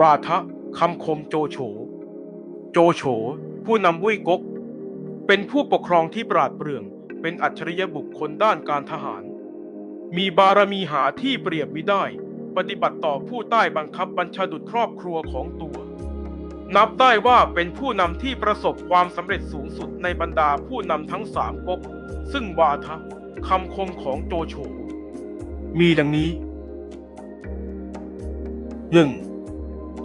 วาทะคำคมโจโฉ โจโฉ ผู้นำวุ้ยกก เป็นผู้ปกครองที่ปราดเปรื่อง เป็นอัจฉริยบุคคลด้านการทหาร มีบารมีหาที่เปรียบมิได้ ปฏิบัติต่อผู้ใต้บังคับบัญชาดุจครอบครัวของตัว นับได้ว่าเป็นผู้นำที่ประสบความสำเร็จสูงสุดในบรรดาผู้นำทั้งสามก๊ก ซึ่งวาทะคำคมของโจโฉ มีดังนี้ 1.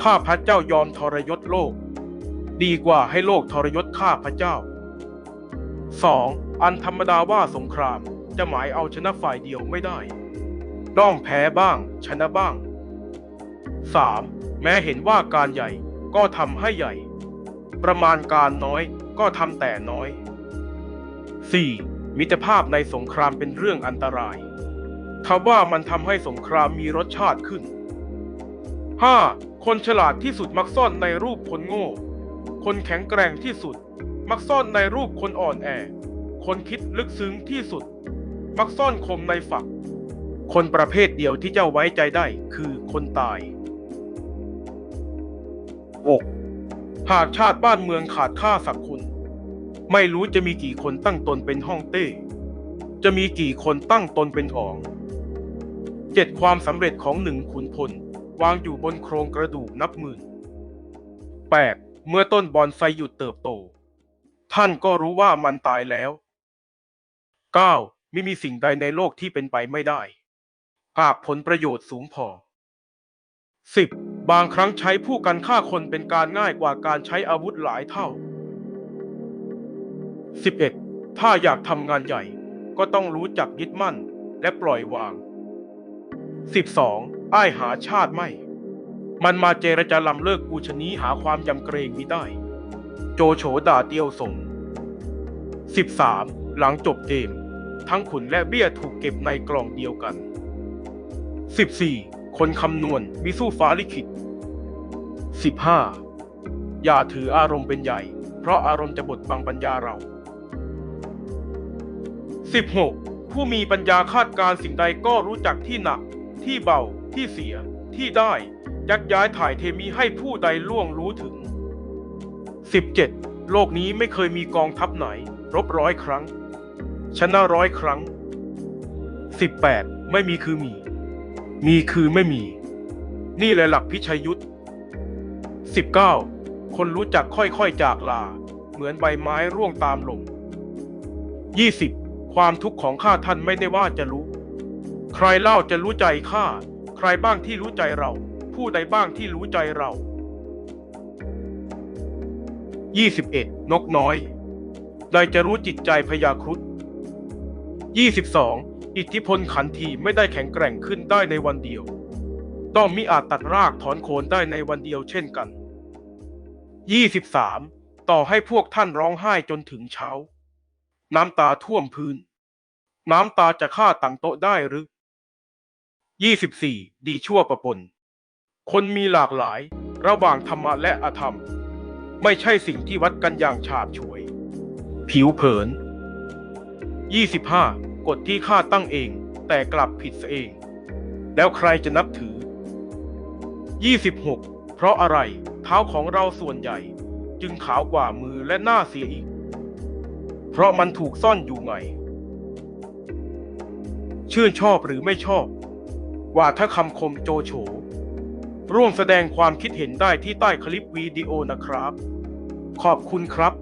ข้าพระเจ้ายอมทรยศโลก ดีกว่าให้โลกทรยศข้าพระเจ้า 2. อันธรรมดาว่าสงครามจะหมายเอาชนะฝ่ายเดียวไม่ได้ต้องแพ้บ้าง ชนะบ้าง 3. แม้เห็นว่าการใหญ่ก็ทำให้ใหญ่ ประมาณการน้อยก็ทำแต่น้อย 4. มิตรภาพในสงครามเป็นเรื่องอันตรายทว่ามันทำให้สงครามมีรสชาติขึ้น 5. คนฉลาดที่สุดมักซ่อนในรูปคนโง่ คนแข็งแกร่งที่สุด มักซ่อนในรูปคนอ่อนแอ คนคิดลึกซึ้งที่สุด มักซ่อนคมในฝัก คนประเภทเดียวที่เจ้าไว้ใจได้คือคนตาย 6. หากชาติบ้านเมืองขาดค่าสักคุณไม่รู้จะมีกี่คนตั้งตนเป็นห้องเต้ จะมีกี่คนตั้งตนเป็นอ๋องเจ็ดความสำเร็จของหนึ่งขุนพล วางอยู่บนโครงกระดูกนับหมื่น 8. เมื่อต้นบอนไซหยุดเติบโต ท่านก็รู้ว่ามันตายแล้ว 9. ไม่มีสิ่งใดในโลกที่เป็นไปไม่ได้ หากผลประโยชน์สูงพอ 10. บางครั้งใช้ผู้กันฆ่าคนเป็นการง่ายกว่าการใช้อาวุธหลายเท่า 11. ถ้าอยากทำงานใหญ่ก็ต้องรู้จักยึดมั่นและปล่อยวาง 12. อ้ายหาชาติไม่ มันมาเจรจาลำเลิกกูชนี้หาความยำเกรงมิได้ โจโฉด่าเตียวส่ง 13. หลังจบเกม ทั้งขุนและเบี้ยถูกเก็บในกล่องเดียวกัน 14. คนคำนวณมิสู้ฟ้าลิขิต 15. อย่าถืออารมณ์เป็นใหญ่ เพราะอารมณ์จะบดบังปัญญาเรา 16. ผู้มีปัญญาคาดการณ์สิ่งใดก็รู้จักที่หนัก ที่เบา ที่เสีย ที่ได้ ยักย้ายถ่ายเทมีให้ผู้ใดล่วงรู้ถึง 17. โลกนี้ไม่เคยมีกองทัพไหน รบร้อยครั้ง ชนะร้อยครั้ง 18. ไม่มีคือมี มีคือไม่มี นี่แหละหลักพิชัยยุทธ 19. คนรู้จักค่อยๆจากลา เหมือนใบไม้ร่วงตามลม 20. ความทุกข์ของข้าท่านไม่ได้ว่าจะรู้ ใครเล่าจะรู้ใจข้า ใครบ้างที่รู้ใจเรา ผู้ใดบ้างที่รู้ใจเรา 21. นกน้อย ใดจะรู้จิตใจพยาครุฑ 22. อิทธิพลขันทีไม่ได้แข็งแกร่งขึ้นได้ในวันเดียว ต้องมิอาจตัดรากถอนโคนได้ในวันเดียวเช่นกัน 23. ต่อให้พวกท่านร้องไห้จนถึงเช้า น้ำตาท่วมพื้น น้ำตาจะฆ่าต่างโต๊ะได้หรือ 24. ดีชั่วประปน คนมีหลากหลาย ระหว่างธรรมะและอธรรม ไม่ใช่สิ่งที่วัดกันอย่างฉาบฉวย ผิวเผิน 25. กฎที่ข้าตั้งเอง แต่กลับผิดเอง แล้วใครจะนับถือ 26. เพราะอะไรเท้าของเราส่วนใหญ่ จึงขาวกว่ามือและหน้าเสียอีก เพราะมันถูกซ่อนอยู่ไงชื่นชอบหรือไม่ชอบ ว่าถ้าคำคมโจโฉ ร่วมแสดงความคิดเห็นได้ที่ใต้คลิปวิดีโอนะครับ ขอบคุณครับ